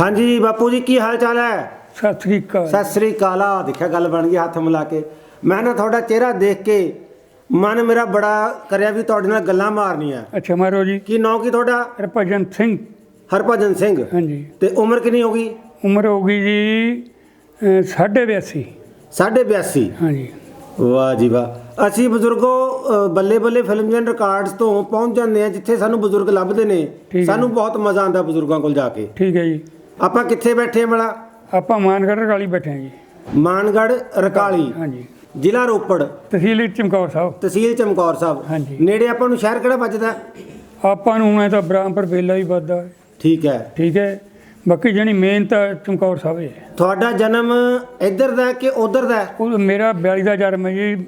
ਹਾਂਜੀ ਬਾਪੂ ਜੀ ਕੀ ਹਾਲ ਚਾਲ ਹੈ? ਸਤਿ ਸ੍ਰੀ ਅਕਾਲ। ਸਤਿ ਸ੍ਰੀ ਅਕਾਲ। ਆ ਦੇਖਿਆ ਗੱਲ ਬਣ ਗਈ ਹੱਥ ਮਿਲਾ ਕੇ। ਮੈਂ ਨਾ ਤੁਹਾਡਾ ਚਿਹਰਾ ਦੇਖ ਕੇ ਮਨ ਮੇਰਾ ਬੜਾ ਕਰਿਆ ਵੀ ਤੁਹਾਡੇ ਨਾਲ ਗੱਲਾਂ ਮਾਰਨੀਆਂ। ਅੱਛਾ ਮਾਰੋ ਜੀ। ਕੀ ਨਾਂ ਕੀ ਤੁਹਾਡਾ? ਹਰਭਜਨ ਸਿੰਘ। ਹਰਭਜਨ ਸਿੰਘ। ਹਾਂਜੀ। ਤੇ ਉਮਰ ਕਿੰਨੀ ਹੋ ਗਈ? ਉਮਰ ਹੋ ਗਈ ਜੀ ਅਹ, ਸਾਢੇ 82 82 ਹਾਂਜੀ। ਵਾਹ ਜੀ ਵਾਹ। ਅਸੀਂ ਬਜ਼ੁਰਗੋ ਬੱਲੇ ਬੱਲੇ ਫਿਲਮ ਜਨ ਰਿਕਾਰਡਸ ਤੋਂ ਪਹੁੰਚ ਜਾਂਦੇ ਆ ਜਿੱਥੇ ਸਾਨੂੰ ਬਜ਼ੁਰਗ ਲੱਭਦੇ ਨੇ। ਸਾਨੂੰ ਬਹੁਤ ਮਜ਼ਾ ਆਉਂਦਾ ਬਜ਼ੁਰਗਾਂ ਕੋਲ ਜਾ ਕੇ। ਠੀਕ ਹੈ ਜੀ। ਆਪਾਂ ਕਿੱਥੇ ਬੈਠੇ ਆ ਬੜਾ? ਆਪਾਂ ਮਾਨਗੜ੍ਹ ਰਗਾਲੀ ਬੈਠੇ ਹਾਂ ਜੀ। ਮਾਨਗੜ੍ਹ ਰਕਾਲੀ। ਹਾਂਜੀ। ਜ਼ਿਲ੍ਹਾ ਰੋਪੜ। ਤਹਿਸੀਲ ਚਮਕੌਰ ਸਾਹਿਬ। ਤਹਿਸੀਲ ਚਮਕੌਰ ਸਾਹਿਬ। ਹਾਂਜੀ। ਨੇੜੇ ਆਪਾਂ ਨੂੰ ਸ਼ਹਿਰ ਕਿਹੜਾ ਵੱਜਦਾ? ਆਪਾਂ ਨੂੰ ਮੈਂ ਤਾਂ ਬ੍ਰਾਹਮਪੁਰ ਵੇਲਾ ਹੀ ਵੱਧਦਾ ਠੀਕ ਹੈ। ਠੀਕ ਹੈ। ਬਾਕੀ ਜਣੀ ਮੇਨ ਤਾਂ ਚਮਕੌਰ ਸਾਹਿਬ ਹੈ ਤੁਹਾਡਾ ਜਨਮ ਇੱਧਰ ਦਾ ਕਿ ਉਧਰ ਦਾ? ਹੈ? ਉਹ ਮੇਰਾ 42 ਦਾ ਜਨਮ ਹੈ ਜੀ।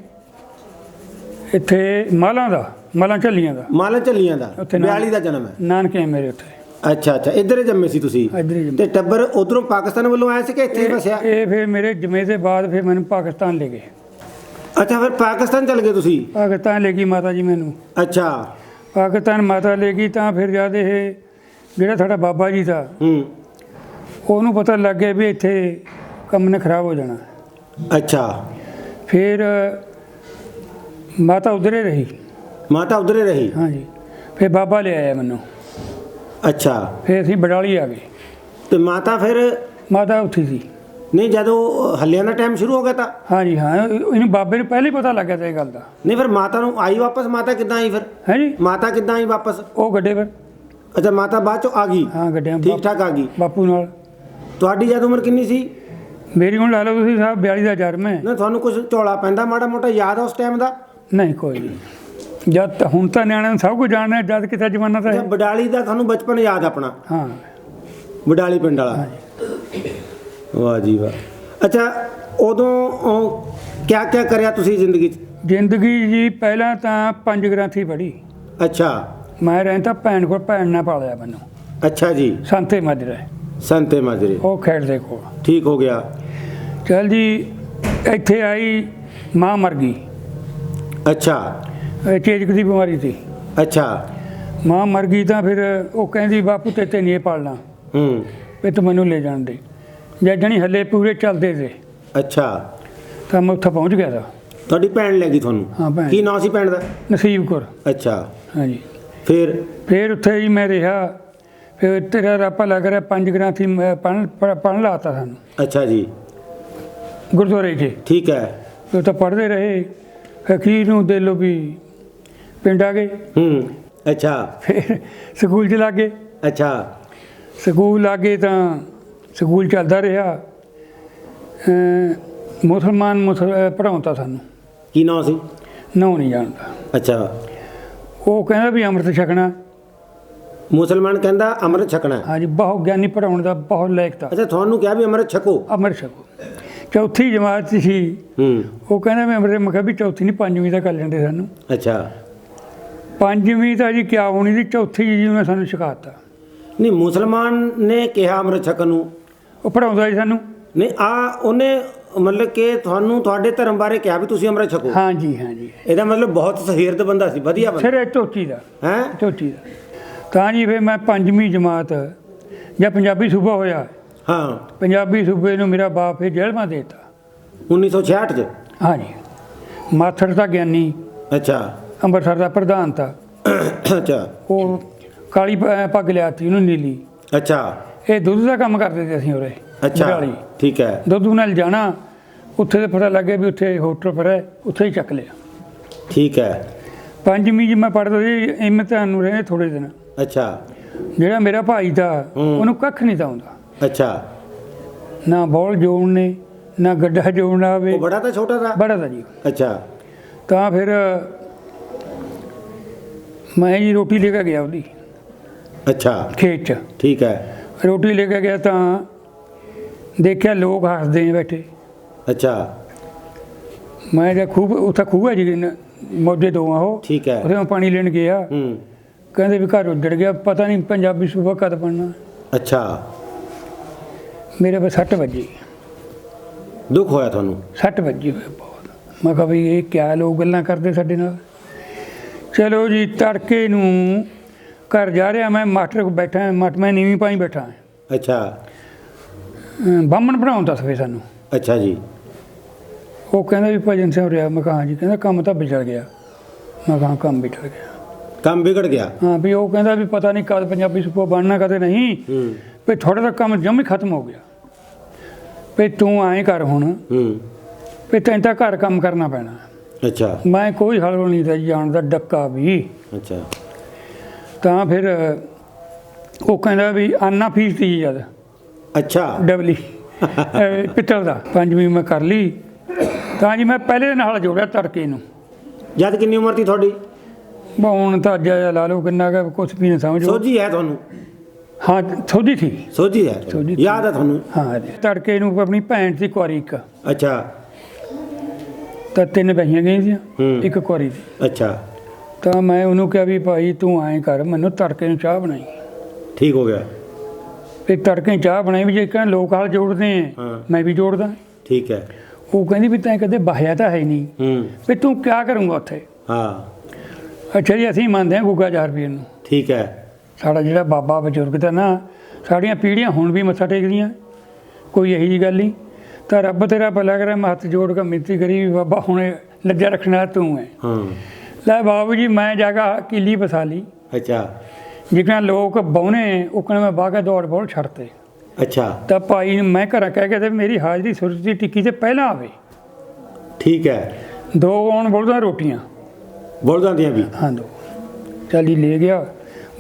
ਇੱਥੇ ਮਾਲਾਂ ਦਾ ਮਾਲਾਂ ਝੱਲੀਆਂ ਦਾ। ਮਾਲਾ ਚੱਲੀਆਂ ਦਾ। ਉੱਥੇ ਨਾ- 42 ਦਾ ਜਨਮ ਹੈ। ਨਾਨਕੇ ਹੈ ਮੇਰੇ ਉੱਥੇ। ਅੱਛਾ ਅੱਛਾ। ਇੱਧਰ ਹੀ ਜੰਮੇ ਸੀ ਤੁਸੀਂ? ਇੱਧਰ ਹੀ ਜੰਮੇ। ਤੇ ਟੱਬਰ ਉਧਰੋਂ ਪਾਕਿਸਤਾਨ ਵੱਲੋਂ ਆਇਆ ਸੀ ਕਿ ਇੱਥੇ ਹੀ ਵਸਿਆ? ਇਹ ਫਿਰ ਮੇਰੇ ਜਮੇ ਦੇ ਬਾਅਦ ਫਿਰ ਮੈਨੂੰ ਪਾਕਿਸਤਾਨ ਲੈ ਗਏ। ਅੱਛਾ ਫਿਰ ਪਾਕਿਸਤਾਨ ਚਲ ਗਏ ਤੁਸੀਂ? ਪਾਕਿਸਤਾਨ ਲੈ ਗਈ ਮਾਤਾ ਜੀ ਮੈਨੂੰ। ਅੱਛਾ। ਪਾਕਿਸਤਾਨ ਮਾਤਾ ਲੈ ਗਈ ਤਾਂ ਫਿਰ ਜਦ ਇਹ ਜਿਹੜਾ ਸਾਡਾ ਬਾਬਾ ਜੀ ਦਾ ਹੂੰ। ਉਹਨੂੰ ਪਤਾ ਲੱਗ ਗਿਆ ਵੀ ਇੱਥੇ ਕੰਮ ਨੇ ਖਰਾਬ ਹੋ ਜਾਣਾ। ਅੱਛਾ। ਫਿਰ ਮਾਤਾ ਉਧਰੇ ਰਹੀ। ਮਾਤਾ ਉਧਰੇ ਰਹੀ? ਹਾਂਜੀ। ਫਿਰ ਬਾਬਾ ਲੈ ਆਇਆ ਮੈਨੂੰ। ਅੱਛਾ। ਫਿਰ ਅਸੀਂ ਬਡਾਲੀ ਆ ਗਏ। ਤੇ ਮਾਤਾ ਫਿਰ? ਮਾਤਾ ਉੱਥੀ ਸੀ। ਨਹੀਂ ਜਦੋਂ ਹੱਲਿਆਂ ਦਾ ਟਾਈਮ ਸ਼ੁਰੂ ਹੋ ਗਿਆ ਤਾਂ? ਹਾਂਜੀ ਹਾਂ ਇਹ- ਇਹਨੂੰ ਬਾਬੇ ਨੂੰ ਪਹਿਲੇ ਹੀ ਪਤਾ ਲੱਗ ਗਿਆ ਤਾਂ ਇਹ ਗੱਲ ਦਾ। ਨਹੀਂ ਫਿਰ ਮਾਤਾ ਨੂੰ ਆਈ ਵਾਪਸ? ਮਾਤਾ ਕਿੱਦਾਂ ਆਈ ਫਿਰ? ਹੈ ਜੀ ਮਾਤਾ ਕਿੱਦਾਂ ਆਈ ਵਾਪਸ? ਉਹ ਗੱਡੇ ਪਰ ਅੱਛਾ ਮਾਤਾ ਬਾਅਦ ਚੋਂ ਆ ਗਈ? ਹਾਂ ਗੱਡਿਆਂ ਠੀਕ ਠਾਕ ਆ ਗਈ। ਬਾਪੂ ਨਾਲ। ਤੁਹਾਡੀ ਜਦ ਉਮਰ ਕਿੰਨੀ ਸੀ? ਮੇਰੀ ਹੁਣ ਲਾ ਲਓ ਤੁਸੀਂ ਸਾਹਿਬ 42 ਦਾ ਜਨਮ ਹੈ। ਨਾ ਤੁਹਾਨੂੰ ਕੁਝ ਝੋਲਾ ਪੈਂਦਾ ਮਾੜਾ ਮੋਟਾ ਯਾਦ ਆ ਉਸ ਟਾਈਮ ਦਾ? ਨਹੀਂ ਕੋਈ ਨਹੀਂ ਜਦ ਹੁਣ ਤਾਂ ਨਿਆਣਿਆਂ ਨੂੰ ਸਭ ਕੁਝ ਜਾਣਦਾ ਹੈ, ਜਦ ਕਿਤੇ ਜ਼ਮਾਨਾ ਤਾਂ ਅੱਛਾ ਹੈ। ਬਡਾਲੀ ਦਾ ਤੁਹਾਨੂੰ ਬਚਪਨ ਯਾਦ ਆਪਣਾ? ਹਾਂ। ਬਡਾਲੀ ਪਿੰਡ ਵਾਲਾ। ਵਾਹ ਜੀ ਵਾਹ। ਅੱਛਾ ਉਦੋਂ ਕਿਆ ਕਿਆ ਕਰਿਆ ਤੁਸੀਂ ਜ਼ਿੰਦਗੀ 'ਚ? ਜ਼ਿੰਦਗੀ ਜੀ ਪਹਿਲਾਂ ਤਾਂ ਪੰਜ ਗ੍ਰੰਥੀ ਪੜ੍ਹੀ। ਅੱਛਾ। ਮੈਂ ਰਹਿੰਦਾ ਭੈਣ ਕੋਲ ਭੈਣ ਨੇ ਪਾਲਿਆ ਮੈਨੂੰ। ਅੱਛਾ ਜੀ। ਸੰਤੇ ਮਾਜਰੇ। ਸੰਤੇ ਮਾਜਰੇ। ਉਹ ਖੇਡ ਦੇ ਕੋਲ। ਠੀਕ ਹੋ ਗਿਆ। ਚਲ ਜੀ ਇੱਥੇ ਆਈ ਮਾਂ ਮਰ ਗਈ। ਅੱਛਾ। ਚੇਚਕ ਦੀ ਬਿਮਾਰੀ ਸੀ। ਅੱਛਾ। ਮਾਂ ਮਰ ਗਈ ਤਾਂ ਫਿਰ ਉਹ ਕਹਿੰਦੀ ਬਾਪੂ ਤੇ ਤੇ ਨਹੀਂ ਇਹ ਪਾਲਣਾ। ਹੂੰ। ਵੀ ਤੂੰ ਮੈਨੂੰ ਲੈ ਜਾਣ ਦੇ। ਜਦ ਜਣੀ ਹੱਲੇ ਪੂਰੇ ਚੱਲਦੇ ਸੀ ਅੱਛਾ। ਤਾਂ ਮੈਂ ਉੱਥੇ ਪਹੁੰਚ ਗਿਆ ਤਾਂ। ਤੁਹਾਡੀ ਭੈਣ ਲੈ ਗਈ ਤੁਹਾਨੂੰ? ਹਾਂ ਭੈਣ। ਕੀ ਨਾਂ ਸੀ ਭੈਣ ਦਾ? ਨਸੀਬ ਕੌਰ। ਅੱਛਾ। ਹਾਂਜੀ। ਫਿਰ? ਫਿਰ ਉੱਥੇ ਹੀ ਮੈਂ ਰਿਹਾ। ਫਿਰ ਤੇਰਾ ਰਾਪਾ ਲੱਗ ਰਿਹਾ ਪੰਜ ਗ੍ਰਾਂਥੀ ਪੜ੍ਹਨ ਪੜ੍ਹਨ ਲਾਤਾ ਸਾਨੂੰ। ਅੱਛਾ ਜੀ। ਗੁਰਦੁਆਰੇ 'ਚ। ਠੀਕ ਹੈ। ਉਹ ਤਾਂ ਪੜ੍ਹਦੇ ਰਹੇ। ਅਖੀਰ ਨੂੰ ਦੇ ਲੋ ਵੀ ਪਿੰਡ ਆ ਗਏ। ਹੂੰ। ਅੱਛਾ। ਫਿਰ ਸਕੂਲ 'ਚ ਲੱਗ ਅੱਛਾ। ਸਕੂਲ ਲੱਗੇ ਤਾਂ ਸਕੂਲ ਚੱਲਦਾ ਰਿਹਾ। ਮੁਸਲਮਾਨ ਮੁਸਲ ਪੜਾਉਂਦਾ ਸਾਨੂੰ। ਕੀ ਨਾਂ ਸੀ? ਨੌ ਨਹੀਂ ਜਾਣਦਾ। ਅੱਛਾ। ਉਹ ਕਹਿੰਦਾ ਵੀ ਅੰਮ੍ਰਿਤ ਛਕਣਾ। ਮੁਸਲਮਾਨ ਕਹਿੰਦਾ ਅੰਮ੍ਰਿਤ ਛਕਣਾ। ਹਾਂਜੀ ਬਹੁਤ ਗਿਆਨੀ ਪੜਾਉਣ ਦਾ ਬਹੁਤ ਲਾਇਕ ਤਾ। ਅੱਛਾ ਤੁਹਾਨੂੰ ਕਿਹਾ ਵੀ ਅੰਮ੍ਰਿਤ ਛਕੋ? ਅੰਮ੍ਰਿਤ ਛਕੋ। ਚੌਥੀ ਜਮਾਤ ਸੀ ਹੂੰ ਉਹ ਕਹਿੰਦਾ ਮੈਂ ਅੰਮ੍ਰਿਤ ਮੈਂ ਕਿਹਾ ਵੀ ਚੌਥੀ ਨਹੀਂ ਪੰਜਵੀਂ ਦਾ ਕਰ ਲੈਂਦੇ ਸਾਨੂੰ। ਅੱਛਾ। ਪੰਜਵੀਂ ਤਾਂ ਜੀ ਕਿਆ ਹੋਣੀ ਸੀ ਚੌਥੀ ਜੀ ਉਹਨੇ ਸਾਨੂੰ ਸਿਖਾਤਾ। ਨਹੀਂ ਮੁਸਲਮਾਨ ਨੇ ਕਿਹਾ ਅੰਮ੍ਰਿਤ ਛਕਣ ਨੂੰ। ਉਹ ਪੜਾਉਂਦਾ ਸੀ ਸਾਨੂੰ। ਨਹੀਂ ਆ ਉਹਨੇ ਮਤਲਬ ਕਿ ਤੁਹਾਨੂੰ ਤੁਹਾਡੇ ਧਰਮ ਬਾਰੇ ਕਿਹਾ ਵੀ ਤੁਸੀਂ ਅੰਮ੍ਰਿਤ ਛਕੋ ਹਾਂਜੀ ਹਾਂਜੀ। ਇਹਦਾ ਮਤਲਬ ਬਹੁਤ ਸਹੀਰਦ ਬੰਦਾ ਸੀ ਵਧੀਆ ਬੰਦਾ। ਸਿਰੇ ਚੌਥੀ ਦਾ। ਹੈ? ਚੌਥੀ ਦਾ। ਤਾਂ ਜੀ ਫਿਰ ਮੈਂ ਪੰਜਵੀਂ ਜਮਾਤ ਜਾਂ ਪੰਜਾਬੀ ਸੂਬਾ ਹੋਇਆ। ਹਾਂ। ਪੰਜਾਬੀ ਸੂਬੇ ਨੂੰ ਮੇਰਾ ਬਾਪ ਫਿਰ ਜੇਲ੍ਹ ਮਾ ਦੇਤਾ 1966 ਚ? ਹਾਂਜੀ। ਮਾਥੜ ਦਾ ਗਿਆਨੀ। ਅੱਛਾ। ਅੰਮ੍ਰਿਤਸਰ ਦਾ ਪ੍ਰਧਾਨ ਤਾ। ਅੱਛਾ। ਉਹ ਕਾਲੀ ਪ- ਪੱਗ ਲਿਆਤੀ ਉਹਨੂੰ ਨੀਲੀ। ਅੱਛਾ। ਇਹ ਦੁੱਧ ਦਾ ਕੰਮ ਕਰਦੇ ਸੀ ਅਸੀਂ ਉਰੇ ਅੱਛਾ। ਠੀਕ ਹੈ। ਦੁੱਧ ਨਾਲ ਜਾਣਾ ਉੱਥੇ ਤੇ ਪਤਾ ਲੱਗਿਆ ਵੀ ਉੱਥੇ ਹੋਟਲ ਪਰ ਹੈ ਉੱਥੇ ਹੀ ਚੱਕ ਲਿਆ। ਠੀਕ ਹੈ। ਪੰਜਵੀਂ ਜੀ ਮੈਂ ਪੜ੍ਹਦਾ ਸੀ ਇਮਤਿਹਾਨ ਨੂੰ ਰਹੇ ਥੋੜੇ ਦਿਨ। ਅੱਛਾ। ਜਿਹੜਾ ਮੇਰਾ ਭਾਈ ਦਾ ਹੂੰ। ਉਹਨੂੰ ਕੱਖ ਨਹੀਂ ਤਾਂ ਆਉਂਦਾ। ਅੱਛਾ। ਨਾ ਬੋਲ ਜੋੜਨ ਨੇ ਨਾ ਗੱਡਾ ਜੋੜਨਾ ਆਵੇ ਉਹ ਬੜਾ ਤਾਂ ਛੋਟਾ था ਬੜਾ ਦਾ ਜੀ। ਅੱਛਾ। ਤਾਂ ਫਿਰ ਮੈਂ ਜੀ ਰੋਟੀ ਲੈ ਕੇ ਗਿਆ ਉਹਦੀ। ਅੱਛਾ। ਖੇਤ 'ਚ। ਠੀਕ ਹੈ। ਰੋਟੀ ਲੈ ਕੇ ਗਿਆ ਤਾਂ ਦੇਖਿਆ ਲੋਕ ਹੱਸਦੇ ਨੇ ਬੈਠੇ। ਅੱਛਾ। ਮੈਂ ਜਦ ਖੂਬ ਉੱਥੇ ਖੂਹ ਹੈ ਜੀ ਮੋਢੇ ਤੋਂ ਆ ਉਹ। ਠੀਕ ਹੈ। ਉਹਦੇ ਮੈਂ ਪਾਣੀ ਲੈਣ ਗਿਆ। ਹੂੰ। ਕਹਿੰਦੇ ਵੀ ਘਰ ਉੱਜੜ ਗਿਆ ਪਤਾ ਨਹੀਂ ਪੰਜਾਬੀ ਸੂਬਾ ਕਦ ਪੜਨਾ ਅੱਛਾ। ਮੇਰੇ ਪਰ ਸੱਟ ਵੱਜੀ। ਦੁੱਖ ਹੋਇਆ ਤੁਹਾਨੂੰ? ਸੱਟ ਵੱਜੀ ਹੋਈ ਬਹੁਤ। ਮੈਂ ਕਿਹਾ ਵੀ ਇਹ ਕਿਆ ਲੋਕ ਗੱਲਾਂ ਕਰਦੇ ਸਾਡੇ ਨਾਲ। ਚਲੋ ਜੀ ਤੜਕੇ ਨੂੰ ਘਰ ਜਾ ਰਿਹਾ ਮੈਂ ਮਾਸਟਰ ਕੋਲ ਬੈਠਾ ਮਟ ਮੈਂ ਨੀਵੀਂ ਪਾਈ ਬੈਠਾ ਅੱਛਾ। ਅਮ ਬਾਹਮਣ ਬਣਾਉਂਦਾ ਸੀ ਸਾਨੂੰ। ਅੱਛਾ ਜੀ। ਉਹ ਕਹਿੰਦਾ ਵੀ ਭਜਨ ਸਿੰਘ ਰਿਹਾ ਮੈਂ ਕਿਹਾ ਹਾਂ ਜੀ ਕਹਿੰਦਾ ਕੰਮ ਤਾਂ ਵਿਚੜ ਗਿਆ। ਮੈਂ ਕਿਹਾ ਹਾਂ, ਕੰਮ ਵਿਚੜ ਗਿਆ। ਕੰਮ ਵਿਗੜ ਗਿਆ? ਹਾਂ ਵੀ ਉਹ ਕਹਿੰਦਾ ਵੀ ਪਤਾ ਨਹੀਂ ਕਦ ਪੰਜਾਬੀ ਸੁਪੋ ਬਣਨਾ ਕਦੇ ਨਹੀਂ। ਹੂੰ। ਵੀ ਥੋੜਾ ਦਾ ਕੰਮ ਜੰਮ ਹੀ ਖਤਮ ਹੋ ਗਿਆ। ਵੀ ਤੂੰ ਐਂ ਕਰ ਹੁਣ। ਹੂੰ। ਵੀ ਤੈਨੂੰ ਤਾਂ ਘਰ ਕੰਮ ਕਰਨਾ ਪੈਣਾ। ਅੱਛਾ। ਮੈਂ ਕੋਈ ਹਲ ਨਹੀਂ ਤਾਂ ਜਾਣਦਾ ਡੱਕਾ ਵੀ। ਅੱਛਾ। ਤਾਂ ਫਿਰ ਉਹ ਕਹਿੰਦਾ ਵੀ ਆਨਾ ਫੀਸ ਦੀ ਜਦ। ਅੱਛਾ। ਡਬਲੀ। ਪਿੱਤਲ ਦਾ ਪੰਜਵੀਂ ਮੈਂ ਕਰ ਲਈ। ਤਾਂ ਜੀ ਮੈਂ ਪਹਿਲੇ ਨਾਲ ਜੋੜਿਆ ਤੜਕੇ ਨੂੰ। ਜਦ ਕਿੰਨੀ ਉਮਰ ਸੀ ਤੁਹਾਡੀ? ਹੁਣ ਤਾਂ ਜਾ ਲਾ ਲਓ ਕਿੰਨਾ ਕੁ ਕੁਛ ਵੀ ਨਹੀਂ ਸਮਝੋ। ਸੋਝੀ ਹੈ ਤੁਹਾਨੂੰ? ਹਾਂ ਥੋੜੀ ਸੀ। ਸੋਝੀ ਹੈ। ਸੀ। ਯਾਦ ਹੈ ਤੁਹਾਨੂੰ? ਹਾਂ ਜੀ। ਤੜਕੇ ਨੂੰ ਆਪਣੀ ਭੈਣ ਦੀ ਕੁਆਰੀ ਇੱਕ। ਅੱਛਾ। ਤਾਂ ਤਿੰਨ ਬਹੀਆਂ ਗਈਆਂ ਸੀ ਹੂੰ। ਇੱਕ ਕੁਆਰੀ ਦੀ ਅੱਛਾ। ਤਾਂ ਮੈਂ ਉਹਨੂੰ ਕਿਹਾ ਵੀ ਭਾਈ ਤੂੰ ਐਂ ਕਰ ਮੈਨੂੰ ਤੜਕੇ ਨੂੰ ਚਾਹ ਬਣਾਈ। ਠੀਕ ਹੋ ਗਿਆ। ਤੇ ਤੜਕੇ ਚਾਹ ਬਣਾਈ ਵੀ ਜੇ ਕਹਿੰਦੇ ਲੋਕ ਹਾਲ ਜੋੜਦੇ ਆ ਹਾਂ। ਮੈਂ ਵੀ ਜੋੜਦਾ। ਠੀਕ ਹੈ। ਉਹ ਕਹਿੰਦੀ ਵੀ ਤੈਂ ਕਦੇ ਬਾਹਿਆ ਤਾਂ ਹੈ ਨਹੀਂ। ਹੂੰ। ਵੀ ਤੂੰ ਕਿਆ ਕਰੂੰਗਾ ਉੱਥੇ? ਹਾਂ। ਅੱਛਾ ਜੀ ਅਸੀਂ ਮੰਨਦੇ ਹਾਂ ਗੁੱਗਾ ਹਜ਼ਾਰ ਰੁਪਏ ਨੂੰ। ਠੀਕ ਹੈ। ਸਾਡਾ ਜਿਹੜਾ ਬਾਬਾ ਬਜ਼ੁਰਗ ਦਾ ਨਾ ਸਾਡੀਆਂ ਪੀੜ੍ਹੀਆਂ ਹੁਣ ਵੀ ਮੱਥਾ ਟੇਕਦੀਆਂ। ਕੋਈ ਇਹੀ ਜੀ ਗੱਲ ਨਹੀਂ। ਤਾਂ ਰੱਬ ਤੇਰਾ ਭਲਾ ਕਰੇ ਮੈਂ ਹੱਥ ਜੋੜ ਕੇ ਮਿੰਤੀ ਕਰੀ ਵੀ ਬਾਬਾ ਹੁਣ ਲੱਜਾ ਰੱਖਣ ਤੂੰ ਹੈ। ਹਾਂ। ਲੈ ਬਾਬੂ ਜੀ ਮੈਂ ਜਾਗਾ ਕਿਲੀ ਬਸਾ ਲਈ। ਅੱਛਾ। ਜਿਕਣਾ ਲੋਕ ਬੌਨੇ ਉਕਣ ਮੈਂ ਬਾਗਾ ਦੌੜ ਬੋਲ ਛੱਡਤੇ। ਅੱਛਾ। ਤਾਂ ਭਾਈ ਨੂੰ ਮੈਂ ਘਰਾਂ ਕਹਿ ਕੇ ਤੇ ਮੇਰੀ ਹਾਜ਼ਰੀ ਸੁਰਤ ਦੀ ਟਿੱਕੀ ਤੇ ਪਹਿਲਾਂ ਆਵੇ। ਠੀਕ ਹੈ। ਦੋ ਆਉਣ ਬੋਲਦਾ ਰੋਟੀਆਂ। ਬੋਲਦਾਂ ਦੀਆਂ ਵੀ? ਹਾਂ ਦੋ। ਚੱਲ ਲੈ ਗਿਆ।